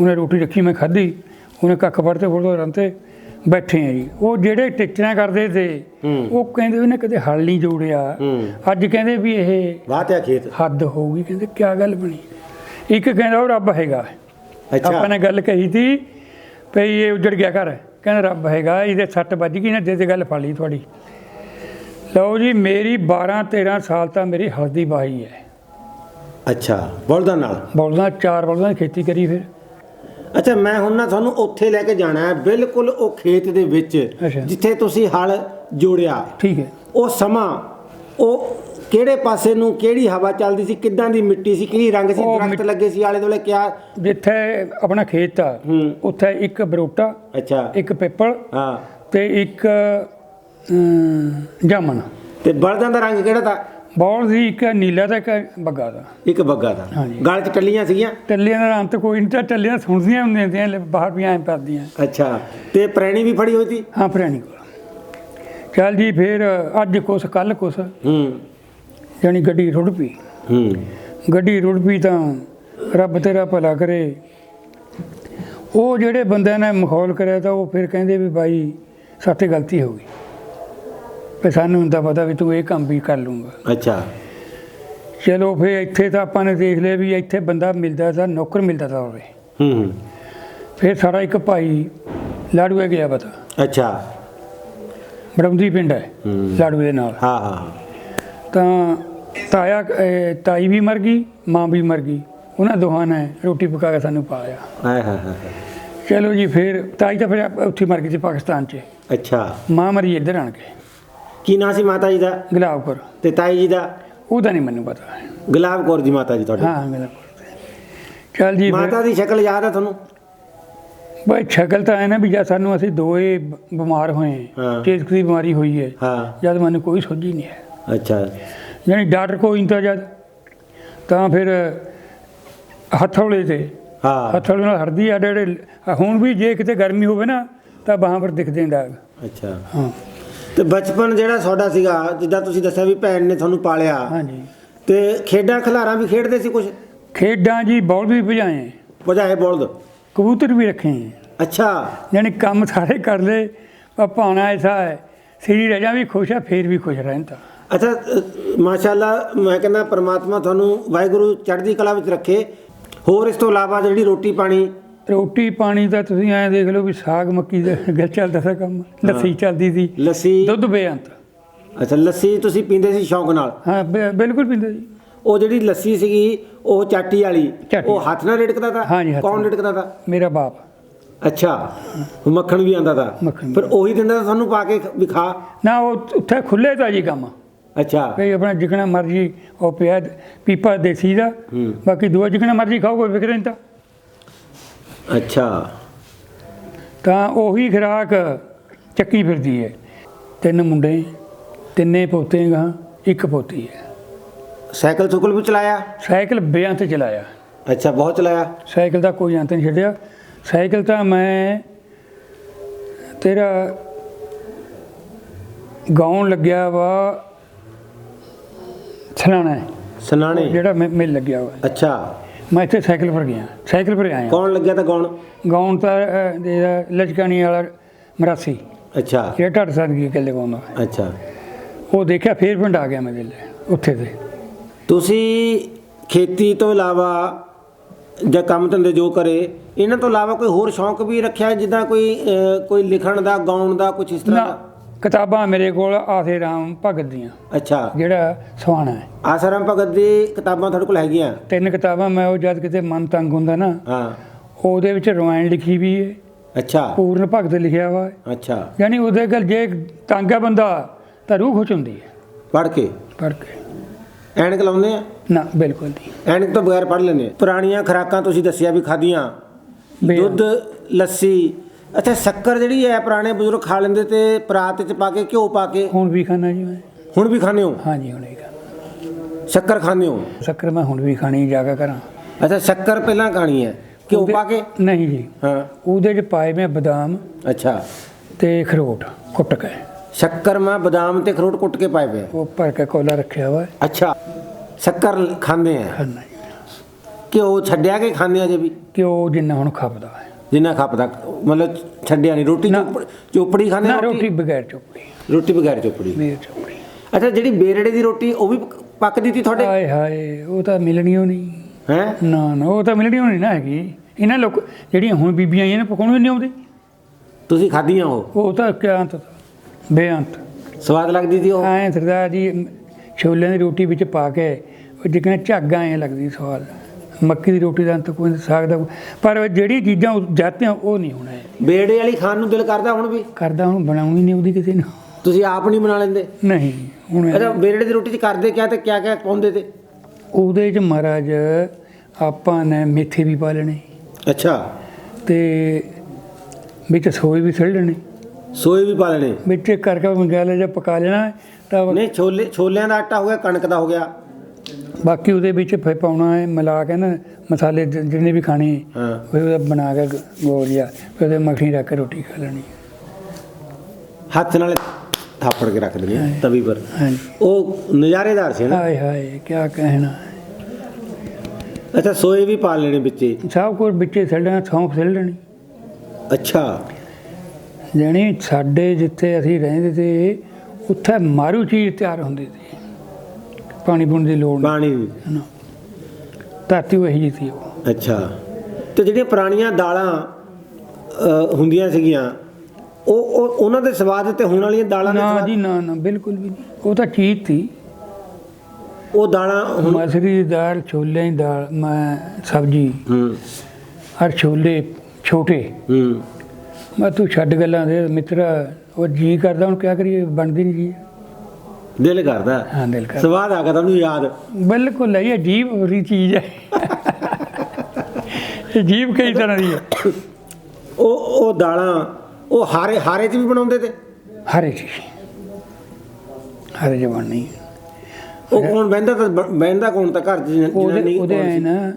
ਉਹਨੇ ਰੋਟੀ ਰੱਖੀ ਮੈਂ ਖਾਧੀ। ਉਹਨੇ ਕੱਖ ਫੜ ਤੇ ਬੋਲਦਾ ਰੰਤੇ ਬੈਠੇ ਆ ਜੀ। ਉਹ ਜਿਹੜੇ ਟਿੱਚਰਾਂ ਕਰਦੇ ਤੇ। ਉਹ ਕਹਿੰਦੇ ਉਹਨੇ ਕਦੇ ਹਲ ਨਹੀਂ ਜੋੜਿਆ। ਅੱਜ ਕਹਿੰਦੇ ਵੀ ਇਹ ਵਾਹ ਖੇਤ। ਹੱਦ ਹੋਊਗੀ। ਕਹਿੰਦੇ ਕੀ ਗੱਲ ਬਣੀ? ਇੱਕ ਕਹਿੰਦਾ ਉਹ ਰੱਬ ਹੈਗਾ। ਅੱਛਾ। ਆਪਾਂ ਨੇ ਗੱਲ ਕਹੀ ਸੀ ਭਈ ਇਹ ਉੱਜੜ ਗਿਆ ਘਰ। ਕਹਿੰਦਾ ਰੱਬ ਹੈਗਾ ਇਹਦੇ ਸੱਟ ਵੱਜ ਗਈ ਨਾ ਤੇ ਗੱਲ ਫੜ ਲਈ ਤੁਹਾਡੀ। ਲਓ ਜੀ ਮੇਰੀ 12 13 ਸਾਲ ਤਾਂ ਮੇਰੀ ਹਲਦੀ ਬਾਈ ਹੈ। ਅੱਛਾ ਬੋਲਦਾਂ ਨਾਲ? ਬੋਲਦਾ ਚਾਰ ਬੋਲਦਾ ਖੇਤੀ ਕਰੀ ਫਿਰ। ਅੱਛਾ ਮੈਂ ਹੁਣ ਨਾ ਤੁਹਾਨੂੰ ਉੱਥੇ ਲੈ ਕੇ ਜਾਣਾ ਹੈ ਬਿਲਕੁਲ ਉਹ ਖੇਤ ਦੇ ਵਿੱਚ ਅੱਛਾ। ਜਿੱਥੇ ਤੁਸੀਂ ਹਲ ਜੋੜਿਆ। ਠੀਕ ਹੈ। ਉਹ ਸਮਾਂ ਉਹ ਕਿਹੜੇ ਪਾਸੇ ਨੂੰ ਕਿਹੜੀ ਹਵਾ ਚੱਲਦੀ ਸੀ ਕਿੱਦਾਂ ਦੀ ਮਿੱਟੀ ਸੀ ਕਿਹੜੀ ਰੰਗ ਸੀ ਉਹ ਦਰਖਤ ਮਿੱਟੀ- ਲੱਗੇ ਸੀ ਆਲੇ ਦੁਆਲੇ ਕਿਆ? ਜਿੱਥੇ ਆਪਣਾ ਖੇਤ ਆ ਹੂੰ। ਉੱਥੇ ਇੱਕ ਬਰੋਟਾ ਅੱਛਾ। ਇੱਕ ਪਿੱਪਲ ਹਾਂ। ਤੇ ਇੱਕ ਅਮ, ਜਾਮਨ ਤੇ ਬਲਦਾਂ ਦਾ ਰੰਗ ਕਿਹੜਾ ਤਾ? ਬੌਲ ਦੀ ਇੱਕ ਨੀਲਾ ਤੇ ਇੱਕ ਬੱਗਾ ਦਾ। ਇੱਕ ਬੱਗਾ ਦਾ। ਹਾਂਜੀ। ਗਲ 'ਚ ਟੱਲੀਆਂ ਸੀਗੀਆਂ? ਟੱਲੀਆਂ ਦਾ ਅੰਤ ਕੋਈ ਨਹੀਂ ਤਾਂ ਟੱਲੀਆਂ ਸੁਣਦੀਆਂ ਹੁੰਦੀਆਂ ਤੀਆਂ ਲੈ ਬਾਹਰ ਵੀ ਐਂ ਪਰਦੀਆਂ ਅੱਛਾ ਤੇ ਪ੍ਰੈਣੀ ਵੀ ਫੜੀ ਹੋਈ ਸੀ? ਹਾਂ ਪ੍ਰਾਣੀ ਕੋਲ। ਚੱਲ ਜੀ ਫਿਰ ਅੱਜ ਕੁਛ ਕੱਲ ਕੁਛ। ਹੂੰ। ਜਾਣੀ ਗੱਡੀ ਰੁੜ ਪਈ। ਹੂੰ। ਗੱਡੀ ਰੁੜ ਪਈ ਤਾਂ ਰੱਬ ਤੇਰਾ ਭਲਾ ਕਰੇ। ਉਹ ਜਿਹੜੇ ਬੰਦਿਆਂ ਨੇ ਮਖੌਲ ਕਰਿਆ ਤਾਂ ਉਹ ਫਿਰ ਕਹਿੰਦੇ ਵੀ ਬਾਈ ਸਾਤੇ ਗਲਤੀ ਹੋ ਗਈ। ਵੀ ਸਾਨੂੰ ਹੁੰਦਾ ਪਤਾ ਵੀ ਤੂੰ ਇਹ ਕੰਮ ਵੀ ਕਰ ਲੂੰਗਾ ਅੱਛਾ। ਚਲੋ ਫਿਰ ਇੱਥੇ ਤਾਂ ਆਪਾਂ ਨੇ ਦੇਖ ਲਿਆ ਵੀ ਇੱਥੇ ਬੰਦਾ ਮਿਲਦਾ ਤਾਂ ਨੌਕਰ ਮਿਲਦਾ ਤਾਂ ਹੋਵੇ। ਹੂੰ ਹੂੰ। ਫਿਰ ਸਾਡਾ ਇੱਕ ਭਾਈ ਲਾੜੂਏ ਗਿਆ ਪਤਾ। ਅੱਛਾ। ਬੜਮਦੀ ਪਿੰਡ ਹੈ ਹੂੰ। ਲਾੜੂਏ ਦੇ ਨਾਲ। ਹਾਂ ਹਾਂ। ਹਾਂ। ਤਾਂ ਤਾਇਆ ਤਾਈ ਵੀ ਮਰ ਗਈ ਮਾਂ ਵੀ ਮਰ ਗਈ। ਉਹਨਾਂ ਦੋਹਾਂ ਨੇ ਰੋਟੀ ਪਕਾ ਕੇ ਸਾਨੂੰ ਪਾਇਆ। ਹਾਏ ਹਾਏ ਹਾਏ। ਚਲੋ ਜੀ ਫਿਰ ਤਾਈ ਤਾਂ ਫਿਰ ਉੱਥੇ ਮਰ ਗਈ ਸੀ ਪਾਕਿਸਤਾਨ 'ਚ। ਅੱਛਾ। ਮਾਂ ਮਰੀ ਇੱਧਰ ਆਣ ਕੇ। ਕੀ ਨਾਂ ਸੀ ਮਾਤਾ ਜੀ ਦਾ? ਗੁਲਾਬਪੁਰ ਤੇ ਤਾਈ ਜੀ ਦਾ? ਉਹਦਾ ਨਹੀਂ ਮੈਨੂੰ ਪਤਾ। ਗੁਲਾਬ ਕੌਰ ਜੀ ਮਾਤਾ ਜੀ ਤੁਹਾਡੇ। ਹਾਂ ਗੁਲਾਬਪੁਰ ਤੇ। ਚੱਲ ਜੀ ਫਿਰ ਮਾਤਾ ਦੀ ਸ਼ਕਲ ਯਾਦ ਹੈ ਤੁਹਾਨੂੰ? ਬਈ ਸ਼ਕਲ ਤਾਂ ਐ ਨਾ ਵੀ ਜਦ ਸਾਨੂੰ ਅਸੀਂ ਦੋਏ ਬ- ਬਿਮਾਰ ਹੋਏ ਹਾਂ। ਚੇਸਕ ਦੀ ਬਿਮਾਰੀ ਹੋਈ ਹੈ ਹਾਂ। ਜਦ ਮੈਨੂੰ ਕੋਈ ਸੋਝੀ ਨਹੀਂ ਹੈ। ਅੱਛਾ। ਯਾਨੀ ਡਾਕਟਰ ਕੋਈ ਨਹੀਂ ਤਾਂ ਜਦ ਤਾਂ ਫਿਰ ਹੱਥੌਲੇ ਤੇ ਹਾਂ। ਹੱਥੌਲੇ ਨਾਲ ਹਰਦੀ ਆ ਜਿਹੜੇ ਹੁਣ ਵੀ ਜੇ ਕਿਤੇ ਗਰਮੀ ਹੋਵੇ ਨਾ ਤਾਂ ਬਾਹਾਂ ਪਰ ਦਿਖਦੇ ਨੇ ਦਾਗ ਅੱਛਾ। ਹਾਂ। ਤੇ ਬਚਪਨ ਜਿਹੜਾ ਤੁਹਾਡਾ ਸੀਗਾ ਜਿੱਦਾਂ ਤੁਸੀਂ ਦੱਸਿਆ ਵੀ ਭੈਣ ਨੇ ਤੁਹਾਨੂੰ ਪਾਲਿਆ। ਹਾਂਜੀ। ਤੇ ਖੇਡਾਂ ਖਿਲਾਰਾਂ ਵੀ ਖੇਡਦੇ ਸੀ ਕੁਝ ਖੇਡਾਂ ਜੀ ਬੌਲ ਵੀ ਭਜਾਏ। ਵਜਾਏ ਬੋਲਦ ਕਬੂਤਰ ਵੀ ਰੱਖੇ ਹੈ। ਅੱਛਾ। ਯਾਨੀ ਕੰਮ ਸਾਰੇ ਕਰ ਲਏ ਪਰ ਭਾਣਾ ਐਸਾ ਹੈ ਸ੍ਰੀ ਰਜਾ ਵੀ ਖੁਸ਼ ਹੈ ਫੇਰ ਵੀ ਖੁਸ਼ ਰਹਿੰਦਾ ਅੱਛਾ ਮਾਸ਼ਾਅੱਲਾ ਮੈਂ ਕਹਿੰਦਾ ਪ੍ਰਮਾਤਮਾ ਤੁਹਾਨੂੰ ਵਾਹਿਗੁਰੂ ਚੜ੍ਹਦੀ ਕਲਾ ਵਿੱਚ ਰੱਖੇ। ਹੋਰ ਇਸ ਤੋਂ ਇਲਾਵਾ ਜਿਹੜੀ ਰੋਟੀ ਪਾਣੀ ਰੋਟੀ ਪਾਣੀ ਤਾਂ ਤੁਸੀਂ ਐਂ ਦੇਖ ਲਓ ਵੀ ਸਾਗ ਮੱਕੀ ਦਾ ਗੱਲ ਚੱਲਦਾ ਸੀ ਕੰਮ। ਲੱਸੀ ਚੱਲਦੀ ਸੀ। ਲੱਸੀ? ਦੁੱਧ ਬੇਅੰਤ। ਅੱਛਾ ਲੱਸੀ ਤੁਸੀਂ ਪੀਂਦੇ ਸੀ ਸ਼ੌਂਕ ਨਾਲ? ਹਾਂ ਬਿ- ਬਿਲਕੁਲ ਪੀਂਦੇ ਜੀ ਉਹ ਜਿਹੜੀ ਲੱਸੀ ਸੀਗੀ ਉਹ ਚਾਟੀ ਵਾਲੀ ਚਾਟੀ। ਉਹ ਹੱਥ ਨਾਲ ਰਿੜਕਦਾ ਤਾ? ਹਾਂਜੀ, ਹੱਥ ਕੌਣ ਨਾਲ। ਰਿੜਕਦਾ ਤਾ? ਮੇਰਾ ਬਾਪ। ਅੱਛਾ ਮੱਖਣ ਵੀ ਆਂਦਾ ਤਾ? ਮੱਖਣ। ਫਿਰ ਉਹੀ ਦਿੰਦਾ ਤਾ ਤੁਹਾਨੂੰ ਪਾ ਕੇ ਖ- ਵੀ ਖਾ। ਨਾ ਉਹ ਉੱਥੇ ਖੁੱਲੇ ਤਾਂ ਜੀ ਕੰਮ। ਅੱਛਾ। ਕਈ ਆਪਣਾ ਜਿਕਣਾ ਮਰਜ਼ੀ ਉਹ ਪਿਆ ਪੀਪਾ ਦੇਸੀ ਦਾ। ਬਾਕੀ ਦੂਆ ਜਿਕਣਾ ਮਰਜ਼ੀ ਖਾਓ ਕੋਈ ਫਿਕਰ ਨਹੀਂ ਤਾਂ। ਅੱਛਾ। ਤਾਂ ਉਹੀ ਖੁਰਾਕ ਚੱਕੀ ਫਿਰਦੀ ਹੈ। ਤਿੰਨ ਮੁੰਡੇ ਤਿੰਨੇ ਪੋਤੇ ਗਾ ਇੱਕ ਪੋਤੀ ਹੈ। ਸਾਈਕਲ ਸੁਕਲ ਵੀ ਚਲਾਇਆ? ਸਾਈਕਲ ਬੇਅੰਤ ਚਲਾਇਆ। ਅੱਛਾ ਬਹੁਤ ਚਲਾਇਆ? ਸਾਈਕਲ ਦਾ ਕੋਈ ਅੰਤ ਨਹੀਂ ਛੱਡਿਆ। ਸਾਈਕਲ ਤਾਂ ਮੈਂ ਤੇਰਾ ਗਾਉਣ ਲੱਗਿਆ ਵਾ ਛਲਾਣਾ ਸੁਨਾਣੇ ਜਿਹੜਾ ਮੇਲ ਲੱਗਿਆ ਵਾ। ਅੱਛਾ। ਮੈਂ ਇੱਥੇ ਸਾਈਕਲ ਪਰ ਗਿਆ ਸਾਈਕਲ ਪਰ ਆਇਆ। ਕੌਣ ਲੱਗਿਆ ਤਾਂ ਕੌਣ? ਗਾਉਣ ਤਾਂ ਅਹ, ਜਿਹੜਾ ਲਚਕਾਣੀ ਵਾਲਾ ਮਰਾਸੀ। ਅੱਛਾ। ਜਿਹੜਾ ਢੱਡ ਸੰਗੀ ਕਿੱਲੇ ਗਾਉਂਦਾ ਅੱਛਾ। ਉਹ ਦੇਖਿਆ ਫੇਰ ਪਿੰਡ ਆ ਗਿਆ ਮੈਂ ਦਿੱਲੇ ਉੱਥੇ ਤੇ। ਤੁਸੀਂ ਖੇਤੀ ਤੋਂ ਇਲਾਵਾ ਜਾਂ ਕੰਮ ਧੰਦੇ ਜੋ ਕਰੇ ਇਹਨਾਂ ਤੋਂ ਇਲਾਵਾ ਕੋਈ ਹੋਰ ਸ਼ੌਂਕ ਵੀ ਰੱਖਿਆ? ਜਿੱਦਾਂ ਕੋਈ ਅਹ, ਕੋਈ ਲਿਖਣ ਦਾ ਗਾਉਣ ਦਾ ਕੁਝ ਇਸ ਤਰ੍ਹਾਂ ਨਾ ਦਾ? ਕਿਤਾਬਾਂ ਮੇਰੇ ਕੋਲ ਆਸੇ ਰਾਮ ਭਗਤ ਦੀਆਂ। ਅੱਛਾ। ਜਿਹੜਾ ਸਵਾਣਾ ਹੈ। ਆਸਾਰਾਮ ਭਗਤ ਦੀ ਕਿਤਾਬਾਂ ਤੁਹਾਡੇ ਕੋਲ ਹੈਗੀਆਂ? ਤਿੰਨ ਕਿਤਾਬਾਂ ਮੈਂ ਉਹ ਜਦ ਕਿਤੇ ਮਨ ਤੰਗ ਹੁੰਦਾ ਨਾ ਹਾਂ। ਉਹਦੇ ਵਿੱਚ ਰਵਾਇਣ ਲਿਖੀ ਵੀ ਹੈ ਅੱਛਾ। ਪੂਰਨ ਭਗਤ ਲਿਖਿਆ ਵਾ। ਅੱਛਾ। ਯਾਨੀ ਉਹਦੇ ਗੱਲ ਜੇ ਤੰਗ ਹੈ ਬੰਦਾ ਤਾਂ ਰੂਹ ਖੁਸ਼ ਹੁੰਦੀ ਹੈ ਪੜ੍ਹ ਕੇ? ਪੜ੍ਹ ਕੇ। ਐਨਕ ਲਾਉਂਦੇ ਆ? ਨਾ ਬਿਲਕੁਲ ਨਹੀਂ। ਐਨਕ ਤੋਂ ਬਗੈਰ ਪੜ੍ਹ ਲੈਂਦੇ ਆ। ਪੁਰਾਣੀਆਂ ਖੁਰਾਕਾਂ ਤੁਸੀਂ ਦੱਸਿਆ ਵੀ ਖਾਧੀਆਂ। ਬੇ- ਦੁੱਧ ਲੱਸੀ ਅੱਛਾ ਸ਼ੱਕਰ ਜਿਹੜੀ ਹੈ ਪੁਰਾਣੇ ਬਜ਼ੁਰਗ ਖਾ ਲੈਂਦੇ ਤੇ ਪਰਾਤ ਚ ਪਾ ਕੇ ਘਿਓ ਪਾ ਕੇ। ਹੁਣ ਵੀ ਖਾਣਾ ਜੀ ਮੈਂ। ਹੁਣ ਵੀ ਖਾਂਦੇ ਹੋ? ਹਾਂਜੀ ਹੁਣ ਵੀ ਖਾਣਾ ਸ਼ੱਕਰ ਖਾਂਦੇ ਹੋ? ਸ਼ੱਕਰ ਮੈਂ ਹੁਣ ਵੀ ਖਾਣੀ ਜਾਗਾ ਕਰਾਂ। ਅੱਛਾ ਸ਼ੱਕਰ ਪਹਿਲਾਂ ਖਾਣੀ ਹੈ। ਘਿਓ ਪਾ ਕੇ? ਨਹੀਂ ਜੀ। ਹਾਂ। ਉਹਦੇ 'ਚ ਪਾਏ ਮੈਂ ਬਦਾਮ ਅੱਛਾ। ਤੇ ਅਖਰੋਟ ਕੁੱਟ ਕੇ। ਸ਼ੱਕਰ ਮਾ ਬਦਾਮ ਤੇ ਅਖਰੋਟ ਕੁੱਟ ਕੇ ਪਾਏ ਪਏ ਆ। ਉਹ ਭਰ ਕੇ ਕੋਲਾ ਰੱਖਿਆ ਵਾ। ਅੱਛਾ। ਸ਼ੱਕਰ ਖਾਂਦੇ ਆ। ਖਾਣਾ ਜੀ। ਘਿਓ ਛੱਡਿਆ ਕੇ ਖਾਂਦੇ ਆ ਜੇ ਵੀ? ਕਿ ਉਹ ਜਿੰਨਾ ਹੁਣ ਖਪਦਾ ਹੈ। ਜਿੰਨਾ ਖਪਦਾ ਮਤਲਬ ਛੱਡਿਆ ਨਹੀਂ। ਰੋਟੀ। ਚੋਪੜ- ਚੋਪੜੀ ਨਾ ਆ ਰੋਟੀ ਬਗੈਰ ਚੋਪੜੀ। ਰੋਟੀ ਬਗੈਰ ਚੋਪੜੀ। ਚੋਪੜੀ। ਅੱਛਾ ਜਿਹੜੀ ਬੇਰੜੇ ਦੀ ਰੋਟੀ ਉਹ ਵੀ ਪੱਕ- ਪੱਕਦੀ ਤੀ ਤੁਹਾਡੇ? ਹਾਏ ਹਾਏ ਉਹ ਤਾਂ ਮਿਲਣੀ ਓ ਨਹੀਂ। ਹੈ? ਨਾ ਨਾ ਉਹ ਤਾਂ ਮਿਲਣੀ ਓ ਨਹੀਂ ਨਾ ਹੈਗੀ। ਇਹਨਾਂ ਲੋਕ ਜਿਹੜੀਆਂ ਹੁਣ ਬੀਬੀਆਂ ਆਈਆਂ ਨੇ ਪਕਾਉਣੀ ਨਹੀਂ ਆਉਂਦੀ ਤੁਸੀਂ ਖਾਧੀਆਂ ਉਹ? ਉਹ ਤਾਂ ਕਿਆ ਅੰਤ ਬੇਅੰਤ। ਸਵਾਦ ਲੱਗਦੀ ਸੀ ਉਹ? ਐਂ ਸਰਦਾਰ ਜੀ ਛੋਲਿਆਂ ਦੀ ਰੋਟੀ ਵਿੱਚ ਪਾ ਕੇ ਉਹ ਜਿਕਣਾ ਝੱਗ ਐਂ ਲੱਗਦੀ ਸਵਾਦ। ਮੱਕੀ ਦੀ ਰੋਟੀ ਦਾ ਅੰਤ ਕੋਈ ਨਹੀਂ, ਸਾਗ ਦਾ ਪਰ ਜਿਹੜੀ ਚੀਜ਼ਾਂ ਜਾਤੀਆਂ ਉਹ ਨਹੀਂ ਹੋਣਾ ਹੈ। ਬੇਰੜੇ ਵਾਲੀ ਖਾਣ ਨੂੰ ਦਿਲ ਕਰਦਾ ਹੁਣ ਵੀ? ਕਰਦਾ ਹੁਣ ਬਣਾਉਣੀ ਨਹੀਂ ਉਹਦੀ ਕਿਸੇ ਨੂੰ। ਤੁਸੀਂ ਆਪ ਨਹੀਂ ਬਣਾ ਲੈਂਦੇ? ਨਹੀਂ ਹੁਣ ਅੱਛਾ ਬੇਰੜੇ ਦੀ ਰੋਟੀ ਚ ਕਰਦੇ ਕਿਆ ਤੇ ਕਿਆ ਕਿਆ ਪਾਉਂਦੇ ਤੇ? ਉਹਦੇ ਚ ਮਹਾਰਾਜ ਆਪਾਂ ਨੇ ਮੇਥੇ ਵੀ ਪਾ ਲੈਣੇ। ਅੱਛਾ। ਤੇ ਵਿੱਚ ਸੋਏ ਵੀ ਸਿੱੜ ਲੈਣੇ। ਸੋਏ ਵੀ ਪਾ ਲੈਣੇ। ਵਿੱਚ ਕਰਕੇ ਮੰਗਾਲੇ ਜਾਂ ਪਕਾ ਲੈਣਾ ਤਾਂ ਨਹੀਂ ਛੋਲੇ ਛੋਲਿਆਂ ਦਾ ਆਟਾ ਹੋ ਗਿਆ ਕਣਕ ਦਾ ਹੋ ਗਿਆ। ਬਾਕੀ ਉਹਦੇ ਵਿੱਚ ਫਿਰ ਪਾਉਣਾ ਹੈ ਮਿਲਾ ਕੇ ਨਾ ਮਸਾਲੇ ਜ- ਜਿੰਨੇ ਵੀ ਖਾਣੇ ਹਾਂ। ਫਿਰ ਉਹਦਾ ਬਣਾ ਕੇ ਗੋਲੀਆ ਫਿਰ ਉਹਦੇ ਮੱਖਣੀ ਰੱਖ ਕੇ ਰੋਟੀ ਖਾ ਲੈਣੀ ਹੱਥ ਨਾਲ ਥਾਪੜ ਕੇ ਰੱਖ ਦਿੰਦੇ ਆ ਤਵੀ ਪਰ। ਹਾਂਜੀ। ਉਹ ਨਜ਼ਾਰੇਦਾਰ ਸੀ ਨਾ? ਹਾਏ ਹਾਏ ਕੀ ਕਹਿਣਾ। ਅੱਛਾ ਸੋਏ ਵੀ ਪਾ ਲੈਣੇ ਵਿੱਚੇ। ਸਭ ਕੁਝ ਵਿੱਚੇ ਛੱਡਣਾ ਸੌਂਫ ਸਿੱੜ ਲੈਣੀ। ਅੱਛਾ। ਜਾਣੀ ਸਾਡੇ ਜਿੱਥੇ ਅਸੀਂ ਰਹਿੰਦੇ ਤੇ ਉੱਥੇ ਮਾਰੂ ਚੀਜ਼ ਤਿਆਰ ਹੁੰਦੀ ਸੀ। ਪਾਣੀ ਪੂਣ ਦੀ ਲੋੜ ਨਹੀਂ। ਪਾਣੀ ਨਾ ਧਰਤੀ ਉਹ ਜਿਹੀ ਸੀ ਉਹ। ਅੱਛਾ। ਤੇ ਜਿਹੜੀਆਂ ਪੁਰਾਣੀਆਂ ਦਾਲਾਂ ਅ, ਹੁੰਦੀਆਂ ਸੀਗੀਆਂ ਉਹ ਉਹ ਉਹਨਾਂ ਦੇ ਸਵਾਦ ਤੇ ਹੁਣ ਵਾਲੀਆਂ ਦਾਲਾਂ ਦੇ ਨਾ ਸਵਾਦ? ਜੀ ਨਾ ਨਾ ਬਿਲਕੁਲ ਵੀ ਨਹੀਂ। ਉਹ ਤਾਂ ਚੀਜ਼ ਸੀ। ਉਹ ਦਾਲਾਂ ਹੁਣ ਮਸਰੀ ਦੀ ਦਾਲ ਛੋਲਿਆਂ ਦੀ ਦਾਲ ਮੈਂ ਸਬਜੀ ਹੂੰ। ਹਰ ਛੋਲੇ ਛੋਟੇ। ਹੂੰ। ਮੈਂ ਤੂੰ ਛੱਡ ਗੱਲਾਂ ਦੇ ਮਿੱਤਰਾ ਉਹ ਜੀ ਕਰਦਾ ਹੁਣ ਕਿਆ ਕਰੀਏ ਬਣਦੀ ਨਹੀਂ ਜੀ। ਦਿਲ ਕਰਦਾ। ਹਾਂ ਦਿਲ ਕਰ ਸਵਾਦ ਆ ਗਿਆ ਤੁਹਾਨੂੰ ਯਾਦ। ਬਿਲਕੁਲ ਹੈ ਇਹ ਅਜੀਬ ਹੋਰੀ ਚੀਜ਼ ਹੈ। ਇਹ ਅਜੀਬ ਕਈ ਤਰ੍ਹਾਂ ਦੀ ਹੈ। ਉਹ ਉਹ ਦਾਲਾਂ ਉਹ ਹਾਰੇ ਹਾਰੇ ਚ ਵੀ ਬਣਾਉਂਦੇ ਤੇ? ਹਰੇ ਚੀਜ਼ ਹਰੇ ਜਵਾਨ ਨਹੀਂ। ਉਹ ਕੌਣ ਬਹਿੰਦਾ ਤਾਂ ਬਹਿੰਦਾ ਕੌਣ ਤਾਂ ਘਰ ਚ ਉਹਦੇ ਉਹਦੇ ਸੀ? ਨਾ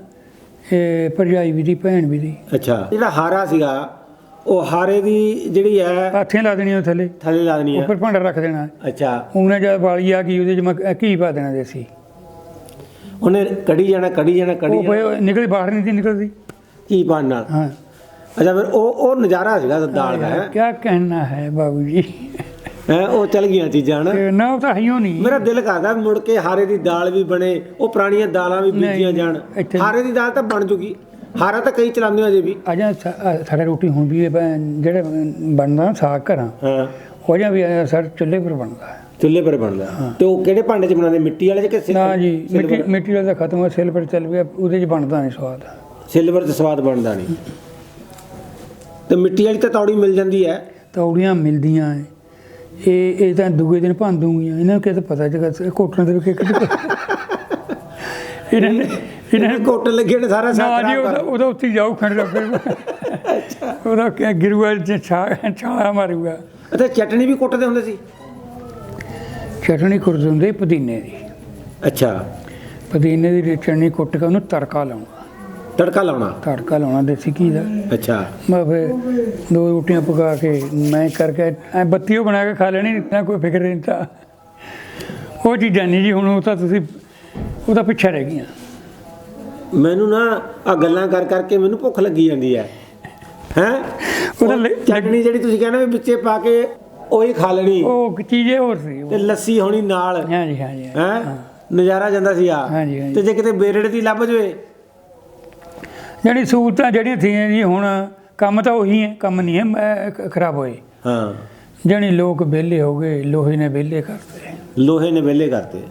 ਇਹ ਭਰਜਾਈ ਵੀ ਦੀ ਭੈਣ ਵੀ ਦੀ। ਅੱਛਾ। ਜਿਹੜਾ ਹਾਰਾ ਸੀਗਾ। ਉਹ ਹਾਰੇ ਦੀ ਜਿਹੜੀ ਹੈ ਪਾਥੀਆਂ ਲਾ ਦੇਣੀਆਂ ਥੱਲੇ। ਥੱਲੇ ਲਾ ਦੇਣੀ ਹੈ। ਉੱਪਰ ਭਾਂਡਾ ਰੱਖ ਦੇਣਾ। ਅੱਛਾ। ਉਹਨੇ ਜਦ ਬਾਲੀ ਆ ਗਈ ਉਹਦੇ ਚ ਮੈਂ ਪਾ ਦੇਣਾ ਦੇਸੀ। ਉਹਨੇ ਕੜੀ ਜਾਣਾ ਕੜੀ ਜਾਣਾ ਕੜੀ ਉਹ ਬਈ ਨਿਕਲ ਬਾਹਰ ਨਹੀਂ ਦੀ ਨਿਕਲਦੀ। ਘੀ ਪਾਣ ਨਾਲ। ਹਾਂ। ਅੱਛਾ ਫਿਰ ਉਹ ਉਹ ਨਜ਼ਾਰਾ ਸੀਗਾ ਦਾਲ ਦਾ ਕੀ ਕਹਿਣਾ ਹੈ ਬਾਬੂ ਜੀ। ਹੈ ਉਹ ਚਲ ਗਈਆਂ ਚੀਜ਼ਾਂ ਨਾ ਨਾ ਉਹ ਤਾਂ ਹਿਓ ਨਹੀਂ। ਮੇਰਾ ਦਿਲ ਕਰਦਾ ਮੁੜ ਕੇ ਹਾਰੇ ਦੀ ਦਾਲ ਵੀ ਬਣੇ ਉਹ ਪੁਰਾਣੀਆਂ ਦਾਲਾਂ ਵੀ ਬੀਜੀਆਂ ਜਾਣ। ਹਾਰੇ ਦੀ ਦਾਲ ਤਾਂ ਬਣ ਚੁੱਕੀ। ਹਾਰਾ ਤਾਂ ਕਈ ਚਲਾਉਂਦੇ ਹੋ ਅਜੇ ਵੀ? ਅਜਾਂ ਸਾਡੇ ਰੋਟੀ ਹੁਣ ਵੀ ਜਿਹੜੇ ਬਣਦਾ ਸਾਗ ਘਰਾਂ ਹਾਂ। ਉਹ ਜਾਂ ਵੀ ਸਾਡੇ ਚੁੱਲ੍ਹੇ ਪਰ ਬਣਦਾ ਹੈ। ਚੁੱਲ੍ਹੇ ਪਰ ਬਣਦਾ ਤੇ ਉਹ ਕਿਹੜੇ ਭਾਂਡੇ 'ਚ ਬਣਾਉਂਦੇ? ਮਿੱਟੀ ਵਾਲੇ 'ਚ ਕਿ ਸਿਲ- ਨਾ ਜੀ ਸਿਲਵਰ? ਮਿੱਟੀ ਮਿੱਟੀ ਵਾਲਾ ਖਤਮ ਹੋਇਆ ਸੇਲ ਪਰ ਚੱਲ ਗਿਆ ਉਹਦੇ 'ਚ ਬਣਦਾ ਨਹੀਂ ਸਵਾਦ। ਸਿਲਵਰ 'ਚ ਸਵਾਦ ਬਣਦਾ ਨਹੀਂ। ਤੇ ਮਿੱਟੀ ਵਾਲੀ ਤਾਂ ਤੌੜੀ ਮਿਲ ਜਾਂਦੀ ਹੈ। ਤੌੜੀਆਂ ਮਿਲਦੀਆਂ ਹੈ। ਇਹ ਇਹ ਤਾਂ ਦੂਏ ਦਿਨ ਭੰਨ ਦੂੰਗੀਆਂ। ਇਹਨਾਂ ਨੂੰ ਕਿਤੇ ਪਤਾ ਜਗਾ ਕੋਟਣ ਦੇ ਵਿੱਚ ਕਿਹੜੇ ਇਹਨਾਂ ਨੇ ਇਹਨਾਂ ਨੇ ਕੋਟ ਲੱਗੇ ਨੇ ਸਾਰਾ ਨਾ ਸਾਗ ਜੀ ਉਹਦਾ ਉਹਦਾ ਉੱਥੇ ਹੀ ਜਾਊ ਖੰਡ ਦਾ ਫਿਰ। ਉਹਦਾ ਕਿ ਗਿਰੂਆ ਚ ਛਾ- ਛਾਲਾ ਮਾਰੂਗਾ। ਅੱਛਾ ਚਟਣੀ ਵੀ ਕੁੱਟਦੇ ਹੁੰਦੇ ਸੀ? ਚਟਣੀ ਕੁੱਟ ਹੁੰਦੇ ਪੁਦੀਨੇ ਦੀ। ਅੱਛਾ। ਪੁਦੀਨੇ ਦੀ ਚਟਣੀ ਕੁੱਟ ਕੇ ਉਹਨੂੰ ਤੜਕਾ ਲਾਉਣਾ। ਤੜਕਾ ਲਾਉਣਾ? ਤੜਕਾ ਲਾਉਣਾ ਦੇਸੀ ਘੀ ਦਾ। ਅੱਛਾ। ਮੈਂ ਫਿਰ ਦੋ ਰੋਟੀਆਂ ਪਕਾ ਕੇ ਮੈਂ ਕਰਕੇ ਐ ਬੱਤੀਓ ਬਣਾ ਕੇ ਖਾ ਲੈਣੀ ਇतना ਕੋਈ ਫਿਕਰ ਨਹੀਂ ਤਾਂ। ਉਹ ਚੀਜ਼ਾਂ ਨਹੀਂ ਜੀ ਹੁਣ ਉਹ ਤਾਂ ਤੁਸੀਂ ਉਹ ਤਾਂ ਪਿੱਛੇ ਰਹਿ ਗਈਆਂ। ਮੈਨੂੰ ਨਾ ਆ ਗੱਲਾਂ ਕਰ ਕਰਕੇ ਮੈਨੂੰ ਭੁੱਖ ਲੱਗੀ ਜਾਂਦੀ ਹੈ? ਹੈ ਉਹਦਾ ਲ- ਚਟਣੀ ਜਿਹੜੀ ਤੁਸੀਂ ਕਹਿੰਦੇ ਵੀ ਵਿੱਚੇ ਪਾ ਕੇ ਉਹੀ ਖਾ ਲੈਣੀ। ਉਹ ਚੀਜ਼ੇ ਹੋਰ ਸੀ ਤੇ ਲੱਸੀ ਹੋਣੀ ਨਾਲ। ਹਾਂਜੀ ਹਾਂਜੀ ਹੈ? ਨਜ਼ਾਰਾ ਜਾਂਦਾ ਸੀ ਆ। ਤੇ ਜੇ ਕਿਤੇ ਬੇਰੜੇ ਦੀ ਲੱਭ ਜਵੇ। ਜਿਹੜੀ ਸਹੂਲਤਾਂ ਜਿਹੜੀਆਂ ਥੀਆਂ ਜੀ ਹੁਣ ਕੰਮ ਤਾਂ ਉਹੀ ਹੈ ਕੰਮ ਨਹੀਂ ਹੈ ਖਰਾਬ ਹੋਏ। ਹਾਂ। ਜਾਣੀ ਲੋਕ ਵਿਹਲੇ ਹੋ ਗਏ ਲੋਹੇ ਨੇ ਵਿਹਲੇ ਕਰਤੇ। ਲੋਹੇ ਨੇ ਵਿਹਲੇ ਕਰਤੇ।